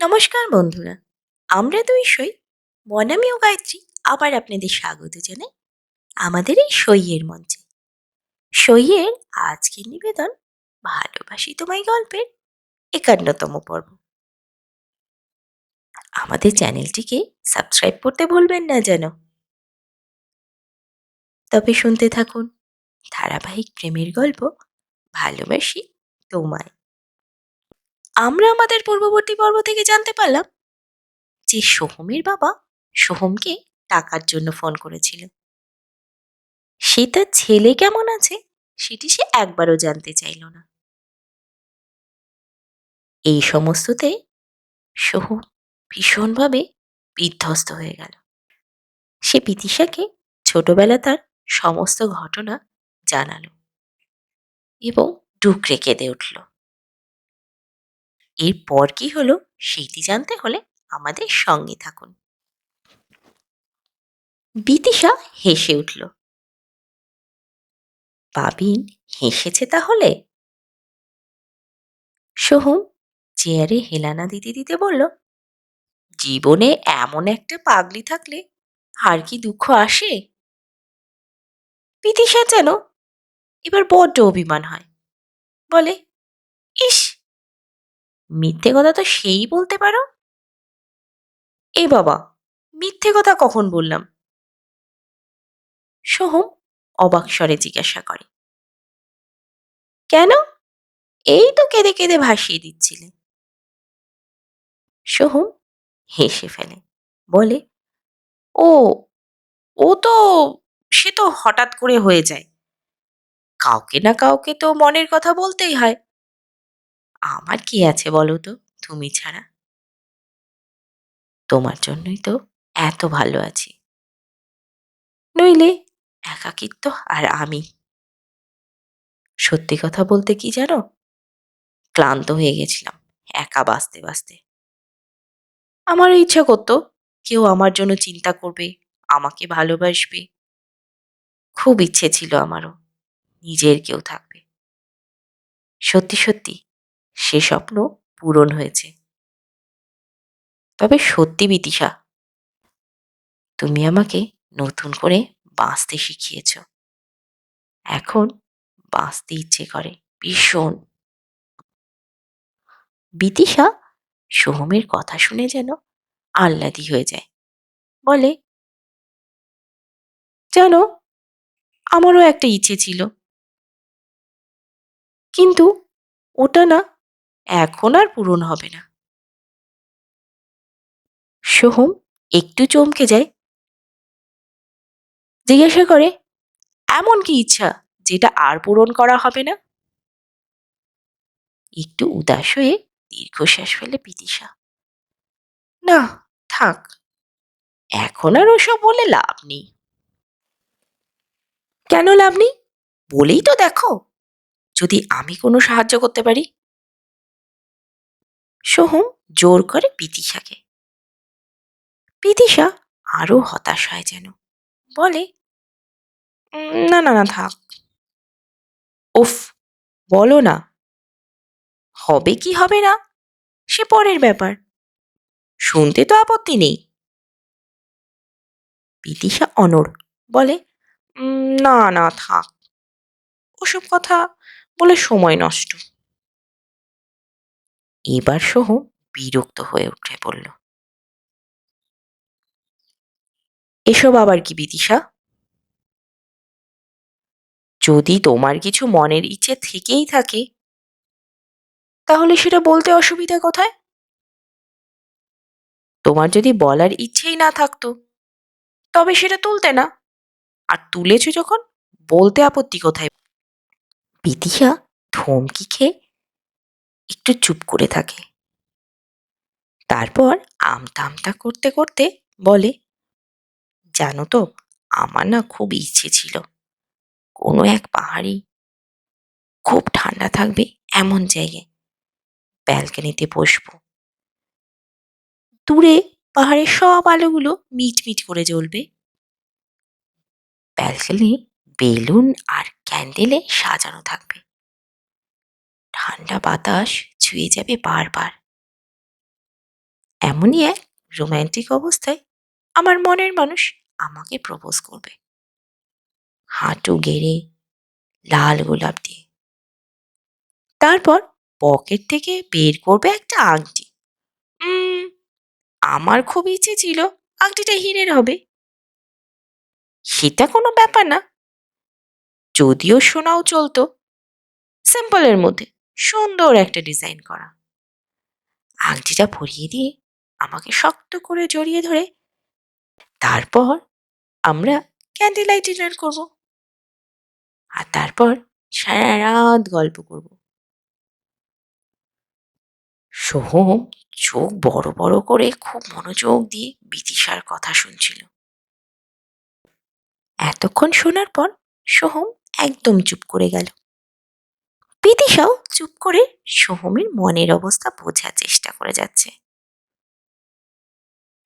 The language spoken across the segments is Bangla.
নমস্কার বন্ধুরা, আমরা দুই সই মনামি ও গায়ত্রী আবার আপনাদের স্বাগত জানাই আমাদের এই সইয়ের মঞ্চে। সইয়ের আজকের নিবেদন ভালোবাসি তোমায় গল্পের একান্নতম পর্ব। আমাদের চ্যানেলটিকে সাবস্ক্রাইব করতে ভুলবেন না যেন। তবে শুনতে থাকুন ধারাবাহিক প্রেমের গল্প ভালোবাসি তোমায়। আমরা আমাদের পূর্ববর্তী পর্ব থেকে জানতে পারলাম যে সোহমের বাবা সোহমকে টাকার জন্য ফোন করেছিল। সে তার ছেলে কেমন আছে সেটি সে একবারও জানতে চাইল না। এই সমস্ততে সোহম ভীষণভাবে বিধ্বস্ত হয়ে গেল। সে পিতিশাকে ছোটবেলা তার সমস্ত ঘটনা জানালো এবং ডুকরে কেঁদে উঠল। এরপর কি হলো সেইটি জানতে হলে আমাদের সঙ্গে থাকুন। বিতিশা হেসে উঠল, পাবিন হেসেছে তাহলে? সোহম চেয়ারে হেলানা দিতে দিতে বলল, জীবনে এমন একটা পাগলি থাকলে আর কি দুঃখ আসে? বিদিশা যেন এবার বড্ড অভিমান হয়, বলে, ইস মিথ্যে কথা তো সেই বলতে পারো? এ বাবা, মিথ্যে কথা কখন বললাম? সোহম অবাক স্বরে জিজ্ঞাসা করে। কেন? এই তো কেঁদে কেঁদে ভাসিয়ে দিচ্ছিলে। সোহম হেসে ফেলে, বলে, ও ও তো, সে তো হঠাৎ করে হয়ে যায়। কাউকে না কাউকে তো মনের কথা বলতেই হয়। আমার কি আছে বলো তো? তুমি ছাড়া। তোমার জন্যই তো এত ভালো আছি। নইলে একাকিত্ব আর আমি। সত্যি কথা বলতে কি জানো? ক্লান্ত হয়ে গেছিলাম, একা বাঁচতে বাঁচতে। আমারও ইচ্ছা করতো, কেউ আমার জন্য চিন্তা করবে, আমাকে ভালোবাসবে। খুব ইচ্ছে ছিল আমারও, নিজের কেউ থাকবে। সত্যি সত্যি সে স্বপ্ন পূরণ হয়েছে। তবে সত্যি বিতিশা তুমি আমাকে নতুন করে বাঁচতে শিখিয়েছ। এখন বাঁচতে ইচ্ছে করে, ভীষণ। বিতিশা সোহমের কথা শুনে যেন আহ্লাদি হয়ে যায়। বলে, জানো, আমারও একটা ইচ্ছে ছিল। কিন্তু ওটা না এখন আর পূরণ হবে না। সোহম একটু চমকে যায়। জিজ্ঞাসা করে, এমন কি ইচ্ছা যেটা আর পূরণ করা হবে না? একটু উদাস হয়ে দীর্ঘশ্বাস ফেলে পিতিশা, না, থাক। এখন আর ওসব বলে লাভ নেই। কেন লাভ নেই? বলেই তো দেখো। যদি আমি কোনো সাহায্য করতে পারি? সোহম জোর করে পিতিশাকে পিতিশা আরও হতাশ হয় যেন। বলে "উম, না না না থাক। ওফ বলো না। হবে কি হবে না? সে পরের ব্যাপার। শুনতে তো আপত্তি নেই। বিদিশা অনড় বলে "উম, না না থাক। ওসব কথা বলে সময় নষ্ট। এবার সহ বিরক্ত হয়ে উঠে বলল, এসব আবার কি বিদিশা? যদি তোমার কিছু মনের ইচ্ছে থেকেই থাকে, তাহলে সেটা বলতে অসুবিধা কোথায়? তোমার যদি বলার ইচ্ছেই না থাকতো, তবে সেটা তুলতে না। আর তুলেছো যখন, বলতে আপত্তি কোথায়? বিদিশা ধমকি খেয়ে একটু চুপ করে থাকে। তারপর আমতা আমতা করতে করতে বলে, জানো তো, আমার না খুব ইচ্ছে ছিল, কোনো এক পাহাড়ি খুব ঠান্ডা থাকবে এমন জায়গায়, ব্যালকনিতে বসবো। দূরে পাহাড়ের সব আলোগুলো মিট মিট করে জ্বলবে। ব্যালকনি, বেলুন আর ক্যান্ডেলে সাজানো থাকবে। ঠান্ডা বাতাস ছুঁয়ে যাবে বারবার। এমনই এক রোম্যান্টিক অবস্থায় আমার মনের মানুষ আমাকে প্রপোজ করবে। হাঁটু গেড়ে, লাল গোলাপ দিয়ে। তারপর পকেট থেকে বের করবে একটা আংটি। আমার খুব ইচ্ছে ছিল আংটিটা হীরের হবে। সেটা কোনো ব্যাপার না। যদিও সোনাও চলতো, সিম্পলের মধ্যে। সুন্দর একটা ডিজাইন করা। আংটিটা পরিয়ে দিয়ে আমাকে শক্ত করে জড়িয়ে ধরে তারপর আমরা ক্যান্ডেল লাইট ডিনার করব। আর তারপর সারা রাত গল্প করব। সোহম চোখ বড় বড় করে খুব মনোযোগ দিয়ে বিতিশার কথা শুনছিল। এতক্ষণ শোনার পর সোহম একদম চুপ করে গেল। বিদিশাও চুপ করে সোহমের মনের অবস্থা বোঝার চেষ্টা করে যাচ্ছে।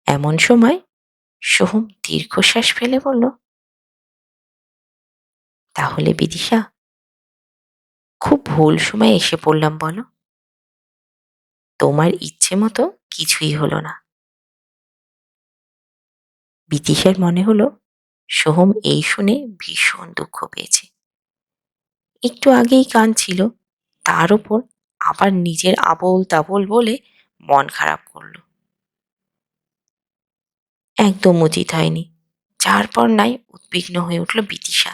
এমন সময় সোহম দীর্ঘশ্বাস ফেলে বলল, তাহলে বিদিশা, খুব ভুল সময় এসে পড়লাম বলো। তোমার ইচ্ছে মতো কিছুই হলো না। বিদিশার মনে হলো সোহম এই শুনে ভীষণ দুঃখ পেয়েছে। একটু আগেই কাঁদছিল তার ওপর আবার নিজের আবোল তাবোল বলে মন খারাপ করল। একদম উচিত হয়নি। যার পর নাই উদ্বিগ্ন হয়ে উঠল বিদিশা।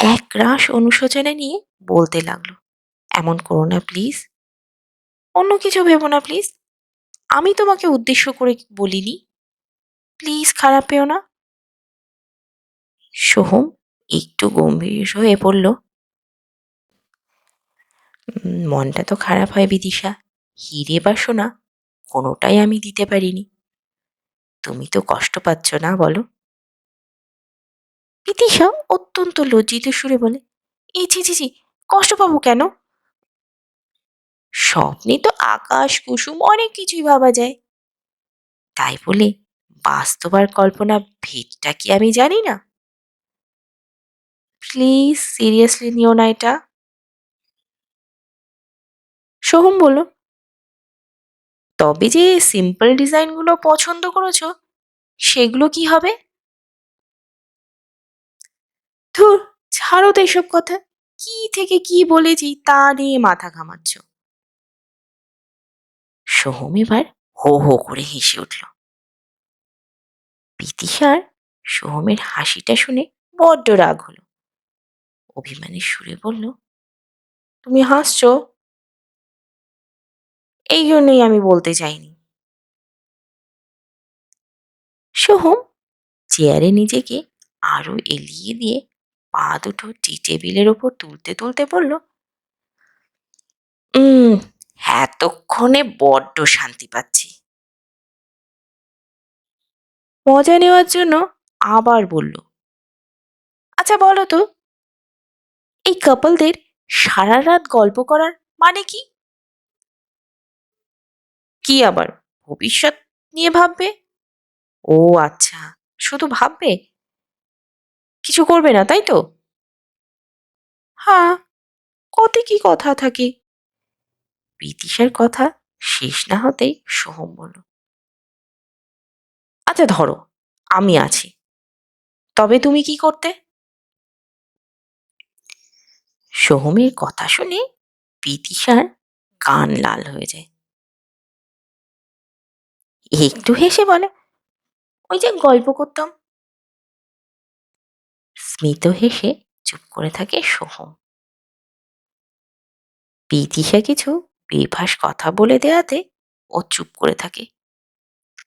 এক রাশ অনুশোচনা নিয়ে বলতে লাগল এমন করো না প্লিজ। অন্য কিছু ভেবো না প্লিজ। আমি তোমাকে উদ্দেশ্য করে বলিনি। প্লিজ খারাপ পেও না। সোহম একটু গম্ভীর হয়ে পড়ল। "উম, মনটা তো খারাপ হয় বিদিশা। হিরে বা সোনা, কোনোটাই আমি দিতে পারিনি। তুমি তো কষ্ট পাচ্ছ না, বলো। বিদিশা অত্যন্ত লজ্জিত সুরে বলে এই ছি ছি ছি, কষ্ট পাবো কেন? স্বপ্নে তো আকাশ, কুসুম অনেক কিছুই ভাবা যায়। তাই বলে বাস্তব আর কল্পনা ভেদটা কি আমি জানি না? প্লিজ সিরিয়াসলি নিও না এটা। সোহম বলল তবে যে সিম্পল ডিজাইনগুলো পছন্দ করেছ সেগুলো কি হবে? ধুর ছাড়ো তো এসব কথা। কি থেকে কি বলেছি তা নিয়ে মাথা ঘামাচ্ছ। সোহম এবার হো হো করে হেসে উঠল। বিদিশার সোহমের হাসিটা শুনে বড্ড রাগ হলো। অভিমানের সুরে বলল তুমি হাসছো? এই জন্যই আমি বলতে চাইনি। সোহম চেয়ারে নিজেকে আরও এলিয়ে দিয়ে পা দুটো টি টেবিলের ওপর তুলতে তুলতে বলল, উম, এতক্ষণে বড্ড শান্তি পাচ্ছি। মজা নেওয়ার জন্য আবার বলল আচ্ছা বলো তো, এই কাপলদের সারা রাত গল্প করার মানে কি? কি আবার ভবিষ্যৎ নিয়ে ভাববে? ও আচ্ছা শুধু ভাববে? কিছু করবে না, তাই তো? হ্যাঁ কত কি কথা থাকে? বিদিশার কথা শেষ না হতেই সোহম বলল আচ্ছা ধরো, আমি আছি। তবে তুমি কি করতে? সোহমের কথা শুনে বিদিশার কান লাল হয়ে যায়। একটু হেসে বলে, ওই যে গল্প করতাম। স্মিত হেসে চুপ করে থাকে সোহম। বিদিশা কিছু বেফাস কথা বলে দেয়াতে ও চুপ করে থাকে।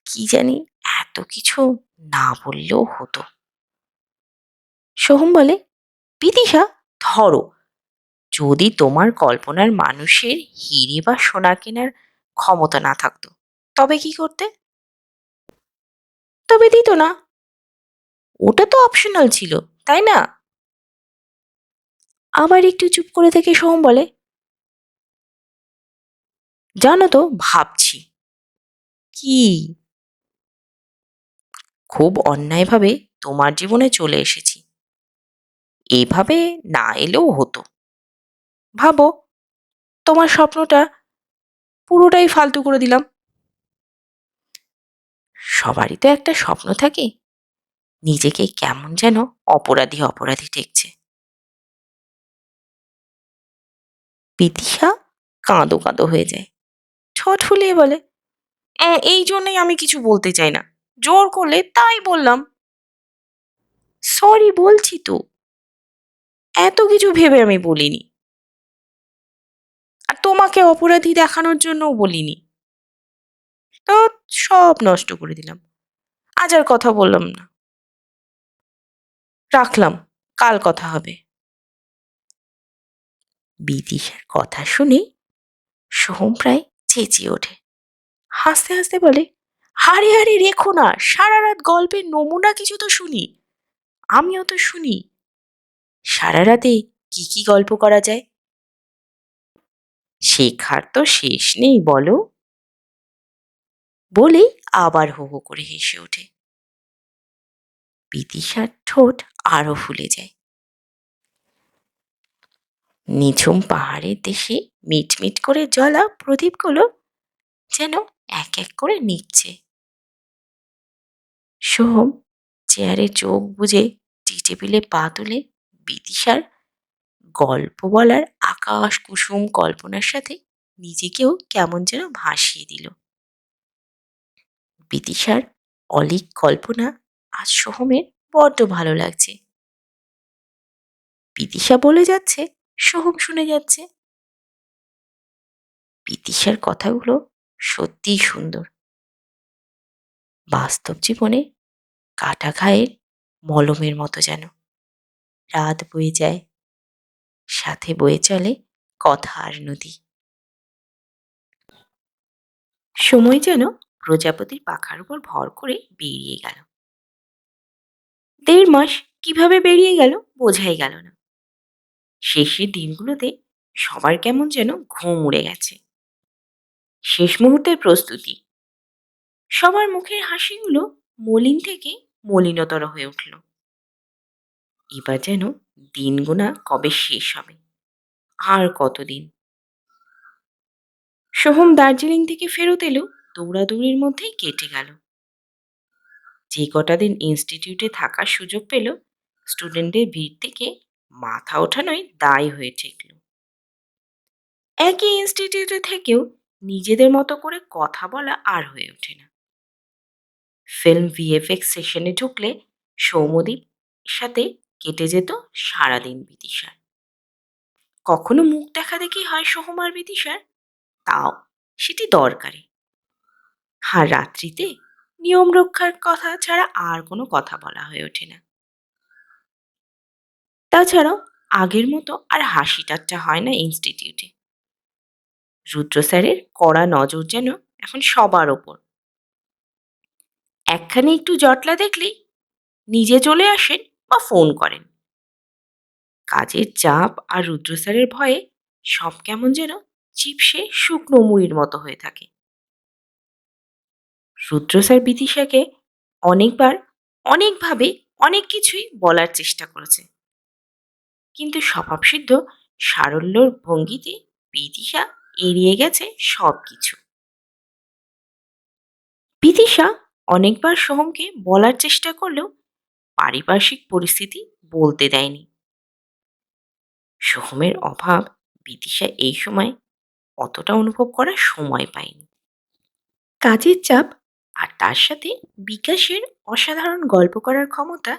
কি জানি এত কিছু না বললেও হতো। সোহম বলে বিদিশা ধরো, যদি তোমার কল্পনার মানুষের হিরে বা সোনা কেনার ক্ষমতা না থাকতো তবে কি করতে? তবে দিত না। ওটা তো অপশনাল ছিল, তাই না? আবার একটু চুপ করে থেকে সোহম বলে, জানো তো, ভাবছি। কি? খুব অন্যায়ভাবে তোমার জীবনে চলে এসেছি। এভাবে না এলেও হতো। ভাবো, তোমার স্বপ্নটা পুরোটাই ফালতু করে দিলাম। সবারই তো একটা স্বপ্ন থাকে। নিজেকে কেমন যেন অপরাধী অপরাধী ঠেকছে। বিদিশা কাঁদো কাঁদো হয়ে যায়। ছট ফুলিয়ে বলে "উম, এই জন্যই আমি কিছু বলতে চাই না। জোর করলে তাই বললাম। সরি বলছি তো। এত কিছু ভেবে আমি বলিনি। আর তোমাকে অপরাধী দেখানোর জন্যও বলিনি। তো সব নষ্ট করে দিলাম। আজ আর কথা বললাম না। রাখলাম, কাল কথা হবে। বিদিশার কথা শুনে সোহম প্রায় চেঁচিয়ে ওঠে। হাসতে হাসতে বলে হারে হারে রেখো না সারা রাত গল্পের নমুনা কিছু তো শুনি। আমিও তো শুনি। সারা রাতে কি কি গল্প করা যায়? শেখার তো শেষ নেই, বলো। বলেই আবার হো হো করে হেসে ওঠে। বিদিশার ঠোঁট আরও ফুলে যায়। নিঝুম পাহাড়ের দেশে মিটমিট করে জ্বলা প্রদীপগুলো যেন এক এক করে নিচ্ছে। সোহম চেয়ারে চোখ বুজে টি টেবিলে পা তুলে বিদিশার গল্প বলার আকাশ কুসুম কল্পনার সাথে নিজেকেও কেমন যেন ভাসিয়ে দিল। বিদিশার অলিক কল্পনা আজ সোহমের বড্ড ভালো লাগছে। বিদিশা বলে যাচ্ছে, সোহম শুনে যাচ্ছে। বিদিশার কথাগুলো সত্যিই সুন্দর। বাস্তব জীবনে কাটা ঘায়ের মলমের মতো যেন। রাত বয়ে যায়, সাথে বয়ে চলে কথা আর নদী। সময় যেন প্রজাপতির পাখার উপর ভর করে বেরিয়ে গেল। দেড় মাস কীভাবে বেরিয়ে গেল বোঝাই গেল না। শেষের দিনগুলোতে সবার কেমন যেন ঘুম উড়ে গেছে। শেষ মুহূর্তের প্রস্তুতি। সবার মুখের হাসিগুলো মলিন থেকে মলিনতর হয়ে উঠল। এবার যেন দিন গোনা কবে শেষ হবে? আর কতদিন? সোহম দার্জিলিং থেকে ফেরত এলো দৌড়াদৌড়ির মধ্যেই কেটে গেল। যে কটা দিন ইনস্টিটিউটে থাকার সুযোগ পেল স্টুডেন্টদের ভিড় থেকে মাথা ওঠানোই দায় হয়ে ঠেকল। একই ইনস্টিটিউটে থেকেও নিজেদের মতো করে কথা বলা আর হয়ে ওঠে না। ফিল্ম ভিএফএক্স সেশনে ঢুকলে সৌমদীপ সাথে কেটে যেত সারাদিন বিদিশার। কখনো মুখ দেখা দেখি হয় সোহমার বিদিশার? তাও সেটি দরকারি। আর রাত্রিতে নিয়ম রক্ষার কথা ছাড়া আর কোনো কথা বলা হয়ে ওঠে না। তাছাড়াও আগের মতো আর হাসি ঠাট্টা হয় না ইনস্টিটিউটে রুদ্র স্যারের কড়া নজর যেন এখন সবার ওপর। একখানে একটু জটলা দেখলেই নিজে চলে আসেন বা ফোন করেন। কাজের চাপ আর রুদ্র স্যারের ভয়ে সব কেমন যেন চিপসে শুকনো মুড়ির মতো হয়ে থাকে। রুদ্র স্যার বিদিশাকে অনেকবার, অনেকভাবে অনেক কিছুই বলার চেষ্টা করেছে। কিন্তু স্বভাবসিদ্ধ সারল্যর ভঙ্গিতে বিদিশা এড়িয়ে গেছে সব কিছু বিদিশা অনেকবার সোহমকে বলার চেষ্টা করলেও পারিপার্শ্বিক পরিস্থিতি বলতে দেয়নি। সোহমের অভাব বিদিশা এই সময় অতটা অনুভব করার সময় পায়নি। কাজের চাপ আর তার সাথে বিকাশের অসাধারণ গল্প করার ক্ষমতা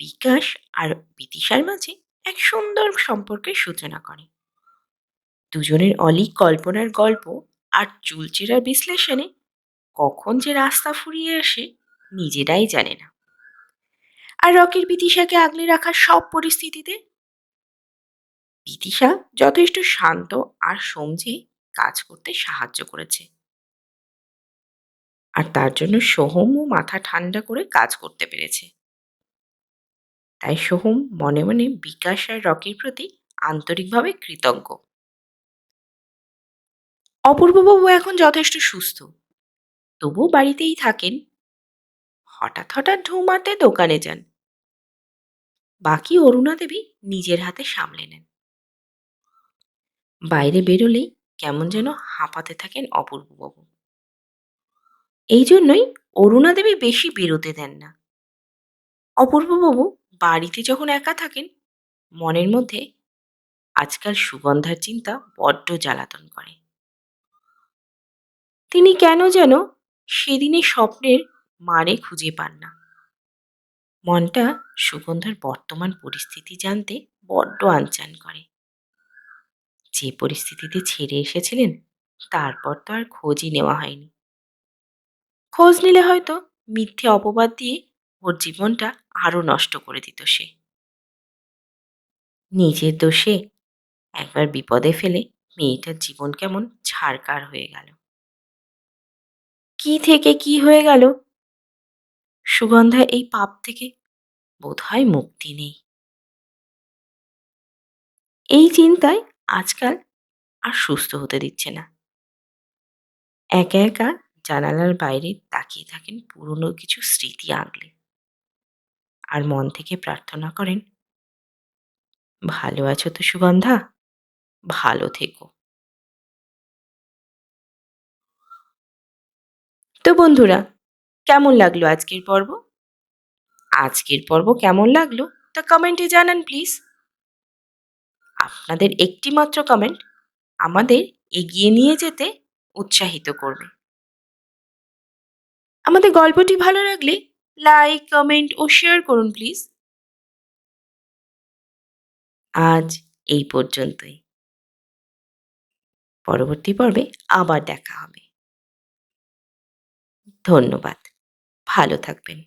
বিকাশ আর বিদিশার মাঝে এক সুন্দর সম্পর্কের সূচনা করে। দুজনের অলিক কল্পনার গল্প আর চুলচেরার বিশ্লেষণে কখন যে রাস্তা ফুরিয়ে আসে নিজেরাই জানে না। আর রকির বিদিশাকে আগলে রাখার সব পরিস্থিতিতে বিদিশা যথেষ্ট শান্ত আর সমঝে কাজ করতে সাহায্য করেছে। আর তার জন্য সোহমও মাথা ঠান্ডা করে কাজ করতে পেরেছে। তাই সোহম মনে মনে বিকাশ আর রকির প্রতি আন্তরিকভাবে কৃতজ্ঞ। অপূর্ববাবু এখন যথেষ্ট সুস্থ। তবুও বাড়িতেই থাকেন। হঠাৎ হঠাৎ ঢু মারতে দোকানে যান। বাকি অরুণা দেবী নিজের হাতে সামলে নেন। বাইরে বেরোলেই কেমন যেন হাঁপাতে থাকেন অপূর্ববাবু। এই জন্যই অরুণা দেবী বেশি বেরোতে দেন না। অপূর্ববাবু বাড়িতে যখন একা থাকেন, মনের মধ্যে আজকাল সুগন্ধার চিন্তা বড্ড জ্বালাতন করে। তিনি কেন যেন সেদিনে স্বপ্নের মানে খুঁজে পান না। মনটা সুগন্ধার বর্তমান পরিস্থিতি জানতে বড্ড আনচান করে। যে পরিস্থিতিতে ছেড়ে এসেছিলেন, তারপর তো আর খোঁজই নেওয়া হয়নি। খোঁজ নিলে হয়তো মিথ্যে অপবাদ দিয়ে ওর জীবনটা আরও নষ্ট করে দিত সে। নিজের দোষে একবার বিপদে ফেলে মেয়েটার জীবন কেমন ছাড়কার হয়ে গেল। কি থেকে কি হয়ে গেল? সুগন্ধা এই পাপ থেকে বোধহয় মুক্তি নেই। এই চিন্তায় আজকাল আর সুস্থ হতে দিচ্ছে না। একা একা জানালার বাইরে তাকিয়ে থাকেন পুরনো কিছু স্মৃতি আগলে। আর মন থেকে প্রার্থনা করেন, ভালো আছো তো সুগন্ধা? ভালো থেকো। তো বন্ধুরা, কেমন লাগল আজকের পর্ব? আজকের পর্ব কেমন লাগল তা কমেন্টে জানান প্লিজ। আপনাদের একটি মাত্র কমেন্ট আমাদের এগিয়ে নিয়ে যেতে উৎসাহিত করবে। আমাদের গল্পটি ভালো লাগলে লাইক কমেন্ট ও শেয়ার করুন প্লিজ আজ এই পর্যন্তই। পরবর্তী পর্বে আবার দেখা হবে। ধন্যবাদ। ভালো থাকবেন।